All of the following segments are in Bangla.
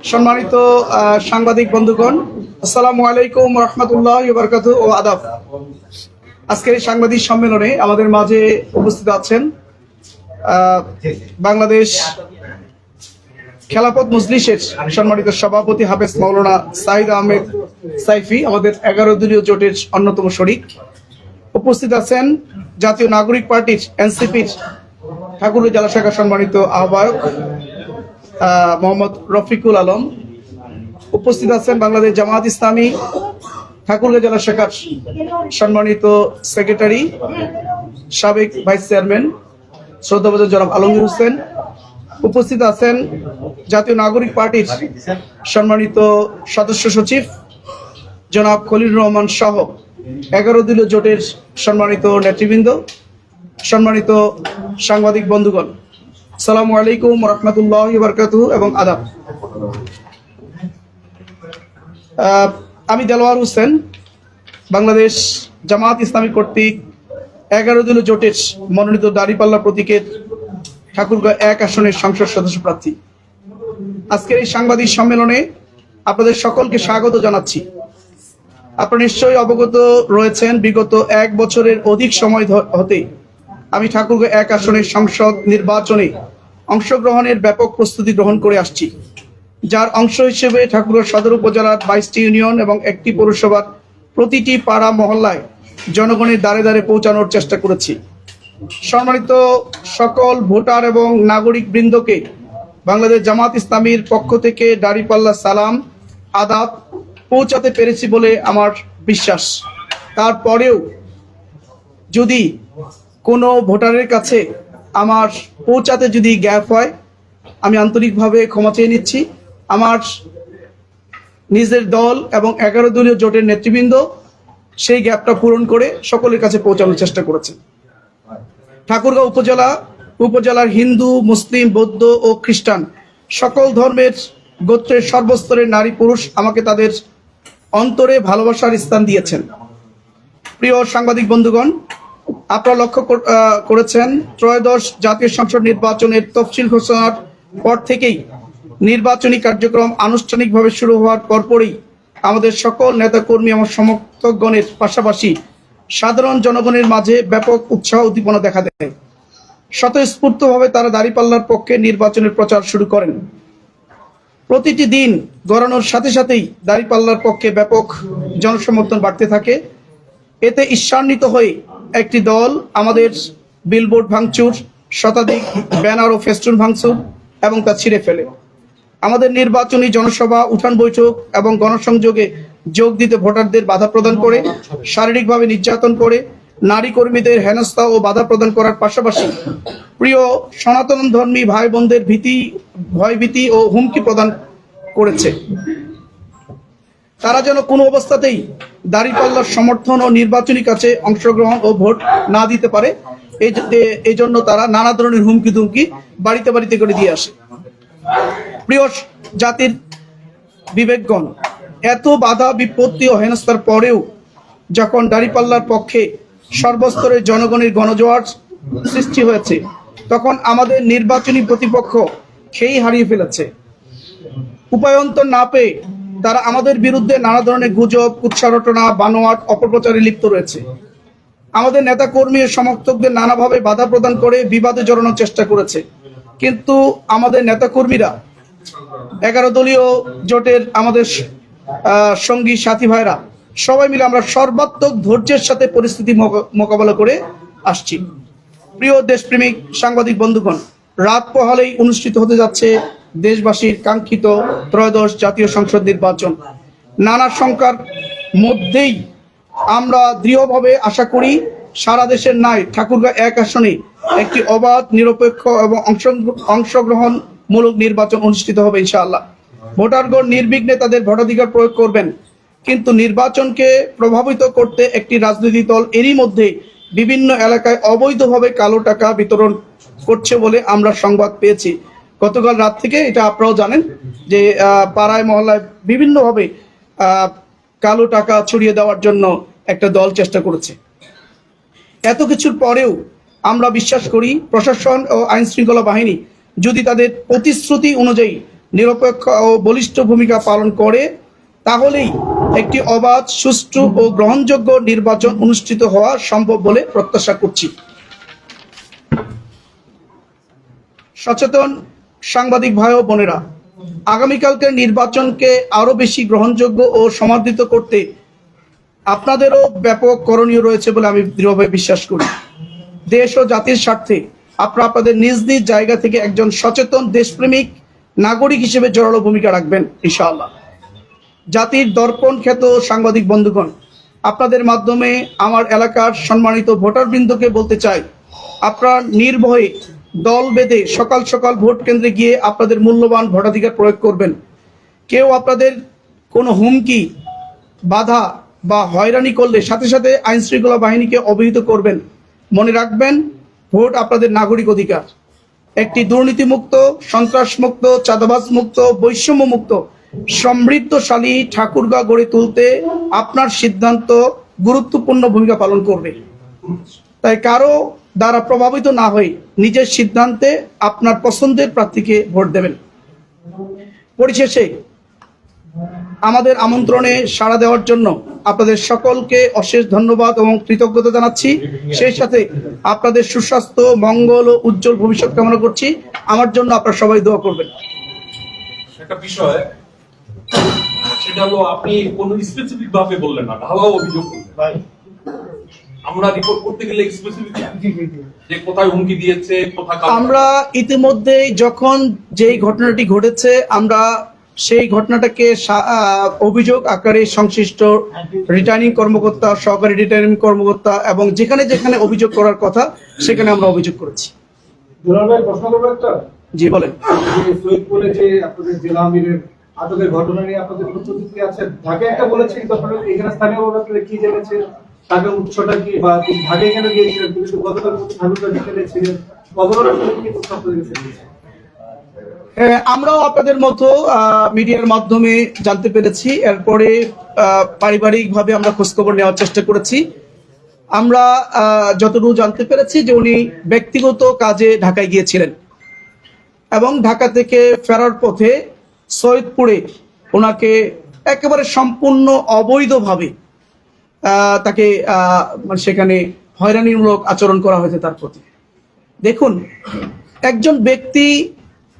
সম্মানিত সাংবাদিক বন্ধুগণ, আসসালামু আলাইকুম রহমতুল্লাহ বরকাত ও আদাব। আজকের সাংবাদিক সম্মেলনে আমাদের মাঝে উপস্থিত আছেন বাংলাদেশ খেলাপথ মজলিসের সম্মানিত সভাপতি হাফেজ মৌলানা সাইদ আহমেদ সাইফি, আমাদের এগারো দলীয় জোটের অন্যতম শরিক। উপস্থিত আছেন জাতীয় নাগরিক পার্টির এনসিপির ঠাকুর জেলা শাখা সম্মানিত আহ্বায়ক মোহাম্মদ রফিকুল আলম উপস্থিত আছেন বাংলাদেশ জামাত ইসলামী ঠাকুরগাঁ জেলা শাখার সম্মানিত সেক্রেটারি, সাবেক ভাইস চেয়ারম্যান শ্রদ্ধাবাজার জনাব আলমগীর হোসেন উপস্থিত আছেন জাতীয় নাগরিক পার্টির সম্মানিত সদস্য সচিব জনাব খলিল রহমান সহ এগারো দলীয় জোটের সম্মানিত নেতৃবৃন্দ। সম্মানিত সাংবাদিক বন্ধুগণ সালামু আলাইকুম রহমতুল্লাহ বরকাত এবং আদাব। আমি দেলোয়ার হোসেন, বাংলাদেশ জামাত ইসলামী কর্তৃক এগারো দিন জোটের মনোনীত দাঁড়িপাল্লা প্রতীকের ঠাকুরগাঁও এক আসনের সংসদ সদস্য প্রার্থী। আজকের এই সাংবাদিক সম্মেলনে আপনাদের সকলকে স্বাগত জানাচ্ছি। আপনারা নিশ্চয়ই অবগত রয়েছেন, বিগত এক বছরের অধিক সময় হতে আমি ঠাকুরগাঁও এক আসনের সংসদ নির্বাচনে অংশগ্রহণের ব্যাপক প্রস্তুতি গ্রহণ করে আসছি। যার অংশ হিসেবে ঠাকুরগাঁও সদর উপজেলার বাইশটি ইউনিয়ন এবং একটি পৌরসভার প্রতিটি পাড়া মহল্লায় জনগণের দ্বারে দ্বারে পৌঁছানোর চেষ্টা করেছি। সম্মানিত সকল ভোটার এবং নাগরিক বৃন্দকে বাংলাদেশ জামাত ইসলামীর পক্ষ থেকে দাড়িপাল্লা সালাম, আদাব পৌঁছাতে পেরেছি বলে আমার বিশ্বাস। তারপরেও যদি কোনো ভোটারের কাছে আমার পৌঁছাতে যদি গ্যাপ হয়, আমি আন্তরিকভাবে ক্ষমা চেয়ে নিচ্ছি। আমার নিজের দল এবং এগারো দলীয় জোটের নেতৃবৃন্দ সেই গ্যাপটা পূরণ করে সকলের কাছে পৌঁছানোর চেষ্টা করেছে ঠাকুরগাঁও উপজেলা, উপজেলার হিন্দু, মুসলিম, বৌদ্ধ ও খ্রিস্টান সকল ধর্মের গোত্রের সর্বস্তরের নারী পুরুষ আমাকে তাদের অন্তরে ভালোবাসার স্থান দিয়েছেন। প্রিয় সাংবাদিক বন্ধুগণ আপনারা লক্ষ্য করেছেন, ত্রয়োদশ জাতীয় সংসদ নির্বাচনের তফসিল ঘোষণার পর থেকেই নির্বাচনী কার্যক্রম আনুষ্ঠানিকভাবে শুরু হওয়ার পরপরই আমাদের সকল নেতাকর্মী এবং সমর্থকগণের পাশাপাশি সাধারণ জনগণের মাঝে ব্যাপক উৎসাহ উদ্দীপনা দেখা দেয়। স্বতঃস্ফূর্তভাবে তারা দাঁড়িপাল্লার পক্ষে নির্বাচনের প্রচার শুরু করেন। প্রতিটি দিন গড়ানোর সাথে সাথেই দাঁড়িপাল্লার পক্ষে ব্যাপক জনসমর্থন বাড়তে থাকে। এতে ঈর্ষান্বিত হয়ে একটি দল, আমাদের বিলবোর্ড ভাঙচুর, শতাধিক ব্যানার ও ফেস্টুন ভাঙচুর এবং তা ছিঁড়ে ফেলে। আমাদের নির্বাচনী জনসভা, উঠান বৈঠক এবং গণসংযোগে যোগ দিতে ভোটারদের বাধা প্রদান করে, শারীরিকভাবে নির্যাতন করে, নারী কর্মীদের হেনস্থা ও বাধা প্রদান করার পাশাপাশি প্রিয় সনাতন ধর্মী ভাই বোনদের ভীতি, ভয়ভীতি ও হুমকি প্রদান করেছে। তারা যেন কোনো অবস্থাতেই দাঁড়িপাল্লার সমর্থন ও নির্বাচনী কাছে অংশগ্রহণ ও ভোট না দিতে পারে। এই জন্য তারা নানা ধরনের হুমকি ধুমকি বাড়িতে বাড়িতে করে দিয়ে আসে। প্রিয় জাতির বিবেকগণ, এত বাধা, বিপত্তি ও হেনস্থার পরেও যখন দাঁড়িপাল্লার পক্ষে সর্বস্তরের জনগণের গণজোয়ার সৃষ্টি হয়েছে, তখন আমাদের নির্বাচনী প্রতিপক্ষ খেই হারিয়ে ফেলেছে। উপায়ন্তর না পেয়ে তারা আমাদের বিরুদ্ধে নানা ধরনের গুজব উৎসারটনা বানোয়াট, অপপ্রচারে লিপ্ত রয়েছে। আমাদের নেতা কর্মী ও সমর্থকদের নানাভাবে বাধা প্রদান করে বিবাদে জড়ানোর চেষ্টা করেছে। কিন্তু আমাদের নেতা কর্মীরা এগারো দলীয় জোটের আমাদের সঙ্গী সাথী ভাইরা, সবাই মিলে আমরা সর্বাত্মক ধৈর্যের সাথে পরিস্থিতি মোকা- মোকাবেলা করে আসছি। প্রিয় দেশপ্রেমিক সাংবাদিক বন্ধুগণ, রাত পোহালেই অনুষ্ঠিত হতে যাচ্ছে দেশবাসীর কাঙ্ক্ষিত ত্রয়োদশ জাতীয় সংসদ নির্বাচন। নানা সংখ্যার মধ্যেই আমরা দৃঢ়ভাবে আশা করি সারা দেশের ন্যায় ঠাকুরগাঁ এক আসনে একটি অবাধ, নিরপেক্ষ এবং অংশ- অংশগ্রহণমূলক নির্বাচন অনুষ্ঠিত হবে ইনশাআল্লাহ। ভোটারগণ নির্বিঘ্নে তাদের ভোটাধিকার প্রয়োগ করবেন। কিন্তু নির্বাচনকে প্রভাবিত করতে একটি রাজনৈতিক দল এরই মধ্যে বিভিন্ন এলাকায় অবৈধভাবে কালো টাকা বিতরণ করছে বলে আমরা সংবাদ পেয়েছি। গতকাল রাত থেকে এটা আপনারাও জানেন যে পাড়ায়, মহল্লায় বিভিন্নভাবে কালো টাকা ছড়িয়ে দেওয়ার জন্য একটা দল চেষ্টা করেছে। এত কিছুর পরেও আমরা বিশ্বাস করি প্রশাসন ও আইন শৃঙ্খলা বাহিনী যদি তাদের প্রতিশ্রুতি অনুযায়ী নিরপেক্ষ ও বলিষ্ঠ ভূমিকা পালন করে, তাহলেই একটি অবাধ, সুষ্ঠু ও গ্রহণযোগ্য নির্বাচন অনুষ্ঠিত হওয়া সম্ভব বলে প্রত্যাশা করছি। সচেতন সাংবাদিক ভাই ও বোনেরা, আগামীকালকের নির্বাচনকে আরও বেশি গ্রহণযোগ্য ও সমাদৃত করতে আপনাদেরও ব্যাপক করণীয় রয়েছে বলে আমি দৃঢ়ভাবে বিশ্বাস করি। দেশ ও জাতির স্বার্থে আপনারা আপনাদের নিজ নিজ জায়গা থেকে একজন সচেতন দেশপ্রেমিক নাগরিক হিসেবে জোরালো ভূমিকা রাখবেন, ইনশাআল্লাহ। জাতির দর্পণ খ্যাত সাংবাদিক বন্ধুগণ, আপনাদের মাধ্যমে আমার এলাকার সম্মানিত ভোটারবৃন্দকে বলতে চাই, আপনারা নির্ভয়ে দল বেঁধে সকাল সকাল ভোট কেন্দ্রে গিয়ে আপনাদের মূল্যবান ভোটাধিকার প্রয়োগ করবেন। কেউ আপনাদের কোনো হুমকি, বাধা বা হয়রানি করলে সাথে সাথে আইন শৃঙ্খলা বাহিনীকে অবহিত করবেন। মনে রাখবেন, ভোট আপনাদের নাগরিক অধিকার। একটি দুর্নীতিমুক্ত, সন্ত্রাসমুক্ত চাঁদাবাজ মুক্ত বৈষম্য মুক্ত সমৃদ্ধশালী ঠাকুরগাঁ গড়ে তুলতে আপনার সিদ্ধান্ত গুরুত্বপূর্ণ ভূমিকা পালন করবে। তাই কারও দ্বারা প্রভাবিত না হয়ে নিজের সিদ্ধান্তে আপনার পছন্দের প্রার্থীকে ভোট দেবেন। পরিশেষে আমাদের আমন্ত্রণে সাড়া দেওয়ার জন্য আপনাদের সকলকে অশেষ ধন্যবাদ এবং কৃতজ্ঞতা জানাচ্ছি। সেই সাথে আপনাদের সুস্বাস্থ্য, মঙ্গল ও উজ্জ্বল ভবিষ্যৎ কামনা করছি। আমার জন্য আপনারা সবাই দোয়া করবেন। একটা বিষয়, সেটা হলো আপনি কোন স্পেসিফিক ভাবে বললেন না, ঢালাও অভিযোগ করলেন। আমরা রিপোর্ট করতে গেলে স্পেসিফিক যে কোথায় হুমকি দিয়েছে কোথায় আমরা ইতিমধ্যে যখন যেই ঘটনাটি ঘটেছে আমরা সেই ঘটনাটাকে অভিযোগ আকারে সংশ্লিষ্ট রিটার্নিং কর্মকর্তা সহকারী রিটার্নিং কর্মকর্তা এবং যেখানে যেখানে অভিযোগ করার কথা সেখানে আমরা অভিযোগ করেছি। দুলাল ভাই প্রশ্ন করব একটা? জি বলেন। সৈয়দপুরে যে আপনাদের জেলা আমিরের আটকের ঘটনা নিয়ে আপনাদের প্রতিক্রিয়া আছে ঢাকায় একটা এখানে স্থানীয়ভাবে আপনারা কি জেনেছেন তাকে উৎসটা কি বা ঢাকায় কেন গিয়েছিলেন? কিন্তু গতকাল ঠাকুরগাঁ বিকেলে ছিলেন। আমরাও আপনাদের মতো মিডিয়ার মাধ্যমে জানতে পেরেছি। এরপরে পারিবারিকভাবে আমরা খোঁজখবর নেওয়ার চেষ্টা করেছি। আমরা যতটুকু জানতে পেরেছি যে উনি ব্যক্তিগত কাজে ঢাকায় গিয়েছিলেন। এবং ঢাকা থেকে ফেরার পথে সৈয়দপুরে ওনাকে একেবারে সম্পূর্ণ অবৈধভাবে তাকে মানে সেখানে হয়রানিমূলক আচরণ করা হয়েছে তার প্রতি। দেখুন, একজন ব্যক্তি,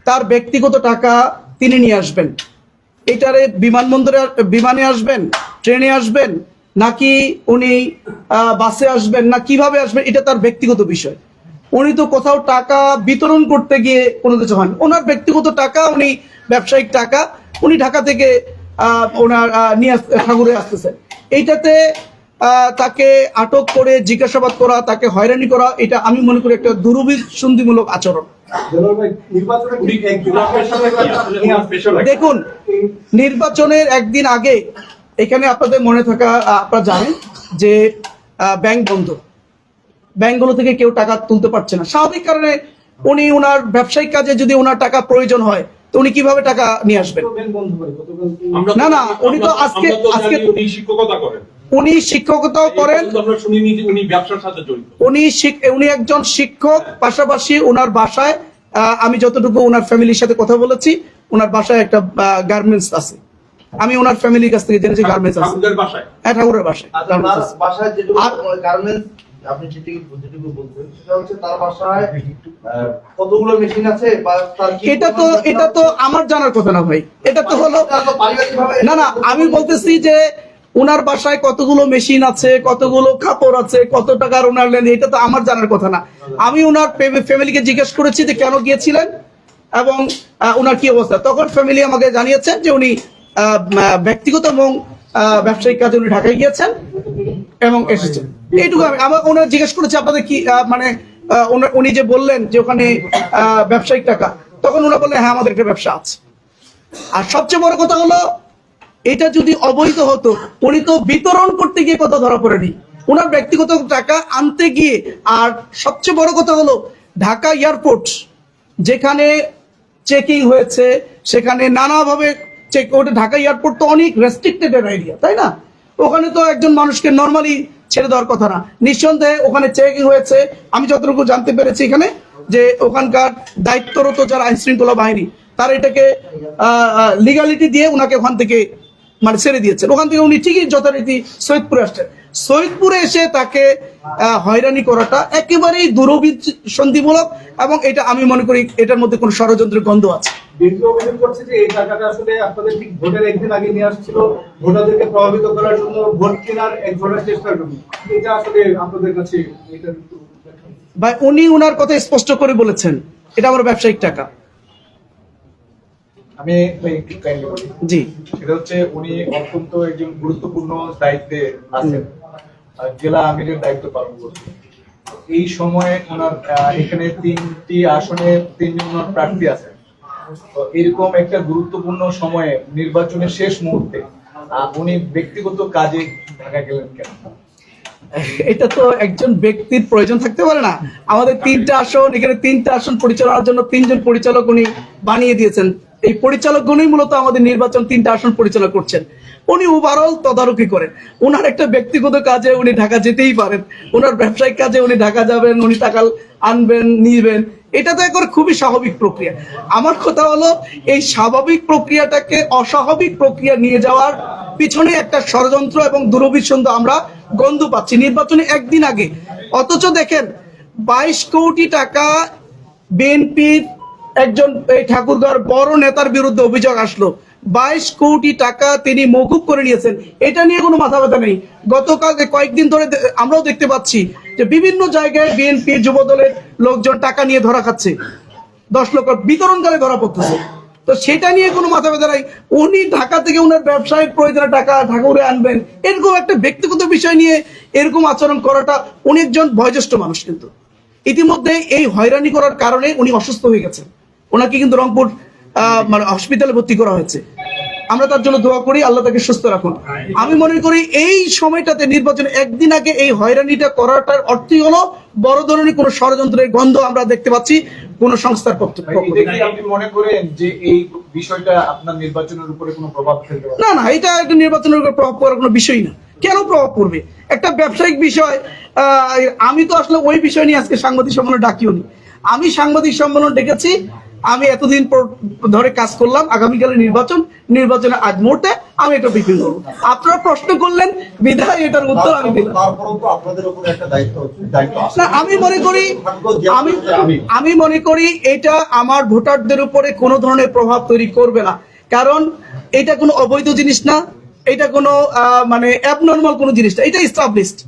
তার ব্যক্তিগত টাকা তিনি নিয়ে আসবেন। এটারে বিমানবন্দরে, বিমানে আসবেন, ট্রেনে আসবেন, নাকি উনি বাসে আসবেন, না কীভাবে আসবেন, এটা তার ব্যক্তিগত বিষয়। উনি তো কোথাও টাকা বিতরণ করতে গিয়ে কোনো কিছু হন ওনার ব্যক্তিগত টাকা, উনি ব্যবসায়িক টাকা, উনি ঢাকা থেকে ওনার নিয়ে ঠাকুরে আসতেছেন। এইটাতে তাকে আটক করে জিজ্ঞাসাবাদ করা তাকে হয়রানি করা এটা আমি মনে করি একটা দুরভিসন্ধিমূলক আচরণ? দেখুন নির্বাচনের একদিন আগে এখানে আপনাদের মনে থাকা আপনারা জানেন যে আহ, ব্যাংক বন্ধ। ব্যাংকগুলো থেকে কেউ টাকা তুলতে পারছে না। স্বাভাবিক কারণে উনি ওনার ব্যবসায়িক কাজে যদি ওনার টাকা প্রয়োজন হয় তো উনি কীভাবে টাকা নিয়ে আসবেন? ব্যাংক বন্ধ করে গতকাল কি- আমরা তো- না, না, উনি তো আজকে- আজকে- শিক্ষকতা করেন। উনি শিক্ষকতাও করেন। উনি ব্যবসার সাথে জড়িত। উনি একজন শিক্ষক পাশাপাশি ওনার বাসায় আমি যতটুকু ওনার ফ্যামিলির সাথে কথা বলেছি ওনার বাসায় একটা গার্মেন্টস আছে। আমি ওনার ফ্যামিলির কাছ থেকে জেনেছি গার্মেন্টস আছে। হ্যাঁ ঠাকুরের বাসায়। আর garments তার আছে। বাসায় যেটুকু আর- গার্মেন্টস আপনি যেটুকু যেটুকু বলছেন সেটা হচ্ছে তার বাসায় কতগুলো মেশিন আছে বা এটা তো এটা তো আমার জানার কথা না ভাই। এটা তো হলো তো পারিবারিকভাবে না না আমি বলতেছি যে ওনার বাসায় কতগুলো মেশিন আছে, কতগুলো কাপড় আছে, কত টাকার ওনার লেন এটা তো আমার জানার কথা না। আমি ওনার ফ্যামিলিকে জিজ্ঞেস করেছি যে কেন গিয়েছিলেন এবং ওনার কি অবস্থা। তখন ফ্যামিলি আমাকে জানিয়েছেন যে উনি ব্যক্তিগত এবং ব্যবসায়িক কাজে উনি ঢাকায় গিয়েছেন এবং এসেছেন। এইটুকু আমি, আমার ওনার জিজ্ঞেস করেছি আপনাদের কি মানে উনি যে বললেন যে ওখানে ব্যবসায়িক টাকা, তখন ওনারা বললেন হ্যাঁ আমাদের একটা ব্যবসা আছে। আর সবচেয়ে বড় কথা হলো এটা যদি অবৈধ হতো, উনি তো বিতরণ করতে গিয়ে কথা ধরা পড়েনি। ওনার ব্যক্তিগত টাকা আনতে গিয়ে, আর সবচেয়ে বড় কথা হলো, ঢাকা এয়ারপোর্ট, যেখানে চেকিং হয়েছে, সেখানে নানাভাবে চেক ওটা ঢাকা এয়ারপোর্ট তো অনেক রেস্ট্রিক্টেড এরিয়া তাই না? ওখানে তো একজন মানুষকে নর্মালি ছেড়ে দেওয়ার কথা না। নিঃসন্দেহে ওখানে চেকিং হয়েছে। আমি যতটুকু জানতে পেরেছি এখানে, যে ওখানকার দায়িত্বরত যারা আইন শৃঙ্খলা বাহিনী, তারা এটাকে লিগালিটি দিয়ে ওনাকে ওখান থেকে মানে ছেড়ে দিয়েছেন। ওখান থেকে উনি ঠিকই যথারীতি সৈয়দপুরে আসছেন। সৈয়দপুরে এসে তাকে হয়রানি করাটা একেবারেই দুরভিসন্ধিমূলক এবং এটা আমি মনে করি এটার মধ্যে কোনো ষড়যন্ত্রের গন্ধ আছে। ভাই উনি উনার কথা স্পষ্ট করে বলেছেন। এটা আমার ব্যবসায়িক টাকা। আমি একটু কাইন্ডলি বলি জি। সেটা হচ্ছে উনি অত্যন্ত একজন গুরুত্বপূর্ণ দায়িত্বে আছেন। জেলা আমিরের দায়িত্ব পালন করছেন। এই সময়ে ওনার এখানে তিনটি আসনে তিনজন ওনার প্রার্থী আছেন। তো এরকম একটা গুরুত্বপূর্ণ সময়ে নির্বাচনের শেষ মুহূর্তে উনি ব্যক্তিগত কাজে ঢাকা গেলেন কেন? এটা তো একজন ব্যক্তির প্রয়োজন থাকতে পারে না। আমাদের তিনটা আসন এখানে তিনটা আসন পরিচালনার জন্য তিনজন পরিচালক উনি বানিয়ে দিয়েছেন। এই পরিচালকগণই মূলত আমাদের নির্বাচন তিনটা আসন পরিচালনা করছেন। উনি ওভারঅল তদারকি করেন। ওনার একটা ব্যক্তিগত কাজে উনি ঢাকা যেতেই পারেন। ওনার ব্যবসায়িক কাজে উনি ঢাকা যাবেন, উনি টাকা আনবেন, নিবেন। এটা তো একবার খুবই স্বাভাবিক প্রক্রিয়া। আমার কথা হলো, এই স্বাভাবিক প্রক্রিয়াটাকে অস্বাভাবিক প্রক্রিয়া নিয়ে যাওয়ার পিছনে একটা ষড়যন্ত্র এবং দুরভিসন্ধ আমরা গন্ধ পাচ্ছি। নির্বাচনে একদিন আগে। অথচ দেখেন, বাইশ কোটি টাকা বিএনপির একজন এই ঠাকুরগাঁর বড় নেতার বিরুদ্ধে অভিযোগ আসলো। বাইশ কোটি টাকা তিনি মৌকুব করে নিয়েছেন। এটা নিয়ে কোনো মাথা ব্যথা নেই। গতকাল কয়েকদিন ধরে আমরাও দেখতে পাচ্ছি যে বিভিন্ন জায়গায় বিএনপি যুব দলের লোকজন টাকা নিয়ে ধরা খাচ্ছে। দশ লক্ষ বিতরণকালে ধরা পড়তেছে। তো সেটা নিয়ে কোনো মাথা ব্যথা নাই। উনি ঢাকা থেকে উনার ব্যবসায়িক প্রয়োজনে টাকা ঠাকুরে আনবেন। এরকম একটা ব্যক্তিগত বিষয় নিয়ে এরকম আচরণ করাটা উনি একজন বয়োজ্যেষ্ঠ মানুষ কিন্তু। ইতিমধ্যে এই হয়রানি করার কারণে উনি অসুস্থ হয়ে গেছেন। ওনাকে কিন্তু রংপুর আহ, মানে হসপিটালে ভর্তি করা হয়েছে। আমরা তার জন্য দোয়া করি আল্লাহ তাকে সুস্থ রাখুন। আমি মনে করি এই সময়টাতে নির্বাচনে একদিন আগে এই হয়রানিটা করাটার অর্থই হলো বড় ধরনের কোনো ষড়যন্ত্রের গন্ধ আমরা দেখতে পাচ্ছি কোন সংস্থার পক্ষ। আপনি মনে করেন যে এই বিষয়টা আপনার নির্বাচনের উপরে কোনো প্রভাব পারে না না এটা একটা নির্বাচনের উপর প্রভাব পড়ার কোনো বিষয় না। কেন প্রভাব পড়বে? একটা ব্যবসায়িক বিষয় আহ, আমি তো আসলে ওই বিষয় নিয়ে আজকে সাংবাদিক সম্মেলন ডাকিও নি আমি সাংবাদিক সম্মেলন ডেকেছি আমি এতদিন পর- ধরে কাজ করলাম আগামীকালের নির্বাচন নির্বাচনের আজ মুহূর্তে আমি এটা বিক্রি করব। আপনারা প্রশ্ন করলেন বিধায় এটার উত্তর আমি দিলাম। তারপরেও তো আপনাদের উপর একটা দায়িত্ব দায়িত্ব আছে। না আমি মনে করি আমি আমি আমি মনে করি এটা আমার ভোটারদের উপরে কোনো ধরনের প্রভাব তৈরি করবে না। কারণ এটা কোনো অবৈধ জিনিস না এটা কোনো আহ, মানে অ্যাবনর্মাল কোনো জিনিস না এটা ইস্টাবলিশড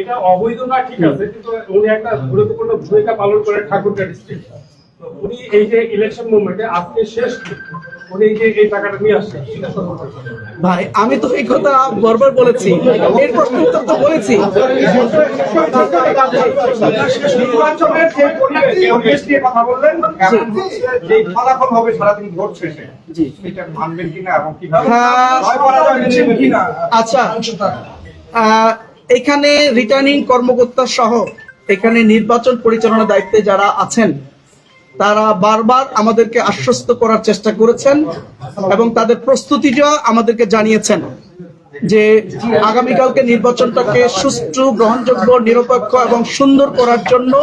এটা অবৈধ না ঠিক আছে কিন্তু উনি একটা গুরুত্বপূর্ণ ভূমিকা পালন করে ঠাকুরগাঁ ডিস্ট্রিক্ট উনি এই যে ইলেকশন মুভমেন্টে আজকে শেষ উনি যে এই টাকাটা নিয়ে আসছেন ভাই আমি তো এই কথা বারবার বলেছি। এর প্রশ্ন উত্তর তো বলেছি। নির্বাচনের যে পরিবেশ নিয়ে কথা বললেন যে ফলাফল হবে সারাদিন ভোট শেষে এটা মানবেন কিনা এবং কীভাবে? হ্যাঁ। কিনা? আচ্ছা এখানে রিটার্নিং কর্মকর্তা সহ এখানে নির্বাচন পরিচালনার দায়িত্বে যারা আছেন তারা বারবার আমাদেরকে আশ্বস্ত করার চেষ্টা করেছেন এবং তাদের প্রস্তুতিটা আমাদেরকে জানিয়েছেন যে আগামীকালকে নির্বাচনটাকে সুষ্ঠু, গ্রহণযোগ্য, নিরপেক্ষ এবং সুন্দর করার জন্য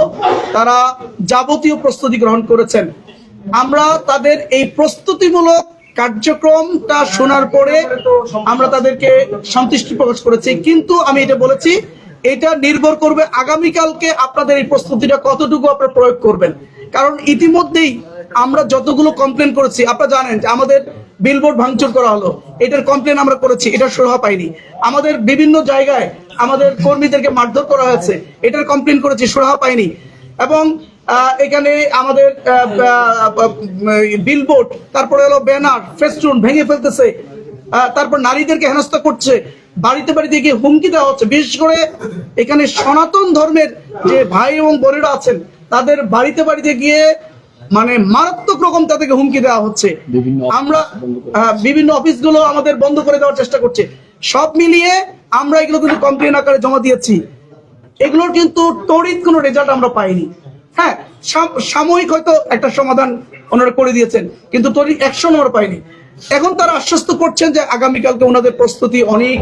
তারা যাবতীয় প্রস্তুতি গ্রহণ করেছেন। আমরা তাদের এই প্রস্তুতিমূলক কার্যক্রমটা শোনার পরে আমরা তাদেরকে সন্তুষ্টি প্রকাশ করেছি। কিন্তু আমি এটা বলেছি, এটা নির্ভর করবে আগামীকালকে আপনাদের এই প্রস্তুতিটা কতটুকু আপনারা প্রয়োগ করবেন। কারণ ইতিমধ্যেই আমরা যতগুলো কমপ্লেন করেছি, আপনারা জানেন যে আমাদের বিলবোর্ড ভাঙচুর করা হলো। এটার কমপ্লেন আমরা করেছি, এটা সুরাহা পাইনি। আমাদের বিভিন্ন জায়গায় আমাদের কর্মীদেরকে মারধর করা হয়েছে, এটার কমপ্লেন করেছি, সুরাহা পাইনি। এবং এখানে আমাদের বিলবোর্ড তারপরে হলো ব্যানার ফেস্টুন ভেঙে ফেলতেছে। তারপর নারীদেরকে হেনস্থা করছে। বাড়িতে বাড়িতে গিয়ে হুমকি দেওয়া হচ্ছে। বিশেষ করে এখানে সনাতন ধর্মের যে ভাই এবং বোনেরা আছেন তাদের বাড়িতে বাড়িতে গিয়ে মানে মারাত্মক রকম তাদেরকে হুমকি দেওয়া হচ্ছে। আমরা আহ, বিভিন্ন অফিসগুলো আমাদের বন্ধ করে দেওয়ার চেষ্টা করছে। সব মিলিয়ে আমরা এগুলো কিন্তু কমপ্লেন আকারে জমা দিয়েছি। এগুলোর কিন্তু তড়িৎ কোনো রেজাল্ট আমরা পাইনি। হ্যাঁ সাম- সাময়িক হয়তো একটা সমাধান ওনারা করে দিয়েছেন কিন্তু তড়িৎ অ্যাকশন আমরা পাইনি। এখন তারা আশ্বস্ত করছেন যে আগামীকালকে ওনাদের প্রস্তুতি অনেক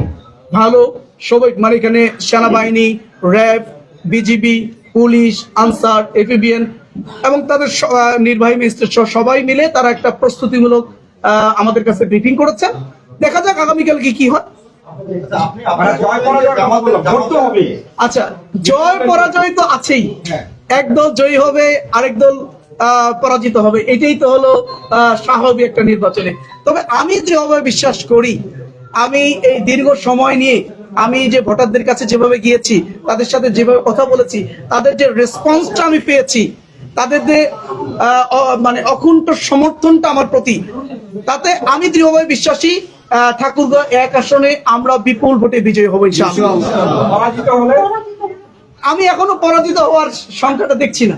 ভালো। সবাই মানে এখানে সেনাবাহিনী RAB BGB police Ansar APBN এবং তাদের নির্বাহী ম্যাজিস্ট্রেট সবাই মিলে তারা একটা প্রস্তুতিমূলক আমাদের কাছে ব্রিফিং করেছেন। দেখা যাক আগামীকাল কি কি হয়। আচ্ছা, জয় পরাজয় তো আছেই। একদল জয়ী হবে আরেক দল পরাজিত হবে। এটাই তো হলো স্বাভাবিক একটা নির্বাচনে। তবে আমি যেভাবে বিশ্বাস করি আমি এই দীর্ঘ সময় নিয়ে আমি যে ভোটারদের কাছে যেভাবে গিয়েছি তাদের সাথে যেভাবে কথা বলেছি তাদের যে রেসপন্সটা আমি পেয়েছি তাদের যে আহ, মানে অকুণ্ঠ সমর্থনটা আমার প্রতি তাতে আমি দৃঢ়ভাবে বিশ্বাসী আহ, ঠাকুরগাঁও এক আসনে আমরা বিপুল ভোটে বিজয়ী হব আমি এখনও পরাজিত হওয়ার সংখ্যাটা দেখছি না।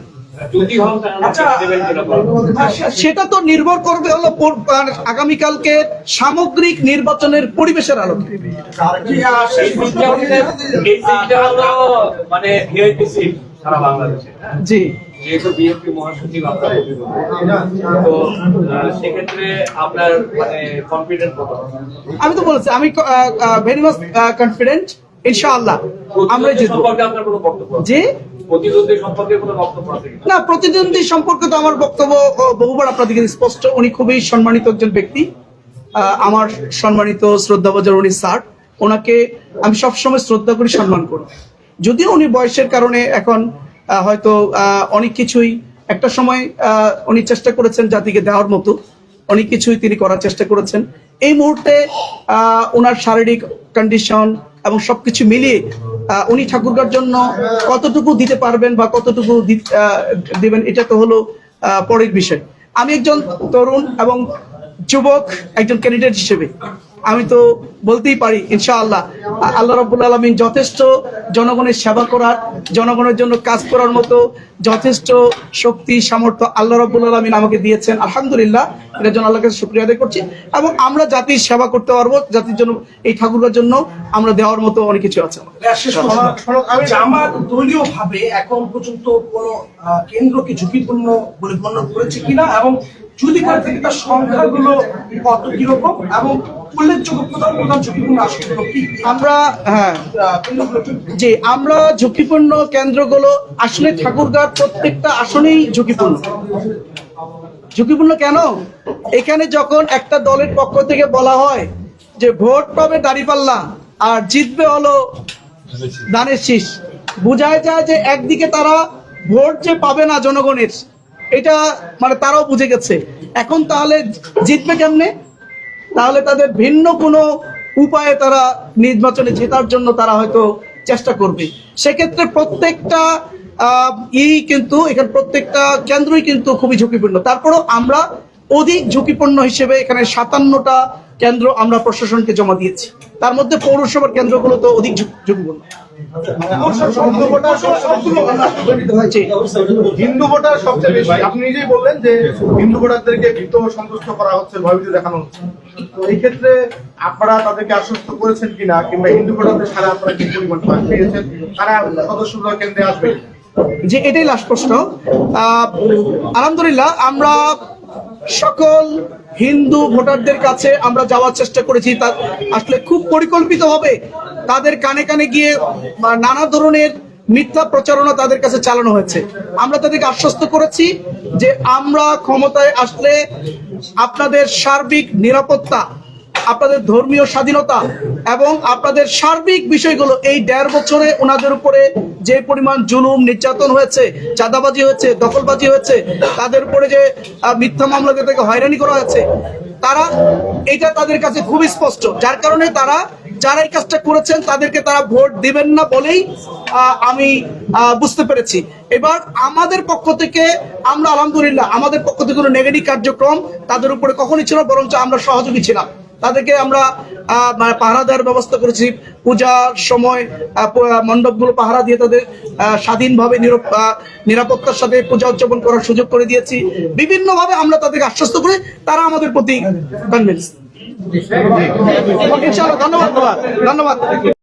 সেটা তো নির্ভর করবে হলো আগামীকালকে সামগ্রিক নির্বাচনের পরিবেশের আলোকে। সিটটা হলো মানে সারা বাংলাদেশে হ্যাঁ? জি। যেহেতু বিএনপি মহাসচিব আপনার তো সেক্ষেত্রে আপনার মানে কনফিডেন্ট কত? আমি তো বলেছি আমি ভেরি মাচ কনফিডেন্ট ইনশাআল্লাহ। আমরা প্রতিদ্বন্দ্বী আপনার কোনো বক্তব্য জি? না, প্রতিদ্বন্দ্বী সম্পর্কে তো আমার বক্তব্য বহুবার আপনাদেরকে স্পষ্ট। উনি খুবই সম্মানিত একজন ব্যক্তি। আমার সম্মানিত শ্রদ্ধাভাজন উনি স্যার। ওনাকে আমি সবসময় শ্রদ্ধা করি, সম্মান করি। যদিও উনি বয়সের কারণে এখন হয়তো অনেক কিছুই একটা সময় উনি চেষ্টা করেছেন জাতিকে দেওয়ার মতো। অনেক কিছুই তিনি করার চেষ্টা করেছেন। এই মুহূর্তে ওনার শারীরিক কন্ডিশন এবং সবকিছু মিলিয়ে উনি ঠাকুরগার জন্য কতটুকু দিতে পারবেন বা কতটুকু দিবেন, এটা তো হলো পরের বিষয়। আমি একজন তরুণ এবং যুবক, একজন ক্যান্ডিডেট হিসেবে। আমি তো বলতেই পারি ইনশাআল্লাহ। আল্লাহ রাব্বুল আলামিন যথেষ্ট জনগণের সেবা করার জনগণের জন্য কাজ করার মতো যথেষ্ট শক্তি সামর্থ্য আল্লাহ রাব্বুল আলামিন আমাকে দিয়েছেন। আলহামদুলিল্লাহ এটার জন্য আল্লাহর কাছে শুকরিয়া আদায় করছি। এবং আমরা জাতির সেবা করতে পারব জাতির জন্য এই ঠাকুরের জন্য আমরা দেওয়ার মতো অনেক কিছু আছে। জামাত দলীয় ভাবে এখন পর্যন্ত কোন কেন্দ্রকে ঝুঁকিপূর্ণ বলে গণ্য করেছে কিনা? এবং যদি করে থাকে তার সংখ্যাগুলো কত কীরকম এবং উল্লেখযোগ্য প্রধান প্রধান ঝুঁকিপূর্ণ আসনগুলো কি? কি? আমরা হ্যাঁ। যে আমরা ঝুঁকিপূর্ণ কেন্দ্রগুলো আসলে ঠাকুরগাঁর প্রত্যেকটা আসনেই ঝুঁকিপূর্ণ। ঝুঁকিপূর্ণ কেন? এখানে যখন একটা দলের পক্ষ থেকে বলা হয় যে ভোট পাবে দাঁড়িপাল্লা আর জিতবে হলো দানের শীষ বোঝায় যায় যে একদিকে তারা ভোট যে পাবে না জনগণের এটা মানে তারাও বুঝে গেছে। এখন তাহলে জিতবে কেমনে? তাহলে তাদের ভিন্ন কোনো উপায়ে তারা নির্বাচনে জেতার জন্য তারা হয়তো চেষ্টা করবে। সেক্ষেত্রে প্রত্যেকটা ই কিন্তু, এখানে প্রত্যেকটা কেন্দ্রই কিন্তু খুবই ঝুঁকিপূর্ণ। তারপরেও আমরা অধিক ঝুঁকিপূর্ণ হিসেবে এখানে সাতান্নটা কেন্দ্র আমরা প্রশাসনকে জমা দিয়েছি। তার মধ্যে পৌরসভার কেন্দ্রগুলো তো অধিক ঝুঁক- ঝুঁকিপূর্ণ। হিন্দু ভোটার সবচেয়ে বেশি। আপনি নিজেই বললেন যে হিন্দু ভোটারদেরকে ভীত সন্তুষ্ট করা হচ্ছে ভয়ভীত দেখানো হচ্ছে। তো এই ক্ষেত্রে আপনারা তাদেরকে আশ্বস্ত করেছেন কিনা কিংবা হিন্দু ভোটারদের সারা আপনারা কি পরিমাণ পেয়েছেন? তারা সদস্যগুলো কেন্দ্রে আসবে যে এটাই লাস্ট প্রশ্ন। আহ, আলহামদুলিল্লাহ আমরা সকল হিন্দু ভোটারদের কাছে আমরা যাওয়ার চেষ্টা করেছি। তা আসলে খুব পরিকল্পিত হবে। তাদের কানে কানে গিয়ে নানা ধরনের মিথ্যা প্রচারণা তাদের কাছে চালানো হয়েছে। আমরা তাদেরকে আশ্বস্ত করেছি যে আমরা ক্ষমতায় আসলে আপনাদের সার্বিক নিরাপত্তা আপনাদের ধর্মীয় স্বাধীনতা এবং আপনাদের সার্বিক বিষয়গুলো এই দেড় বছরে ওনাদের উপরে যে পরিমাণ জুলুম, নির্যাতন হয়েছে, চাঁদাবাজি হয়েছে, দখলবাজি হয়েছে, তাদের উপরে যে মিথ্যা মামলা তাদেরকে হয়রানি করা হয়েছে, তারা, এটা তাদের কাছে খুবই স্পষ্ট। যার কারণে তারা যারা এই কাজটা করেছেন, তাদেরকে তারা ভোট দিবেন না বলেই আমি বুঝতে পেরেছি। এবার আমাদের পক্ষ থেকে আমরা, আলহামদুলিল্লাহ, আমাদের পক্ষ থেকে কোনো নেগেটিভ কার্যক্রম তাদের উপরে কখনই ছিল বরঞ্চ আমরা সহযোগী ছিলাম। তাদেরকে আমরা মানে পাহারা দেওয়ার ব্যবস্থা করেছি। পূজার সময় মণ্ডপগুলো পাহারা দিয়ে তাদের স্বাধীনভাবে নিরাপত্তার সাথে পূজা উদযাপন করার সুযোগ করে দিয়েছি। বিভিন্নভাবে আমরা তাদেরকে আশ্বস্ত করে তারা আমাদের প্রতি কনভিন্স ইনশাআল্লাহ ধন্যবাদ ধন্যবাদ। ধন্যবাদ।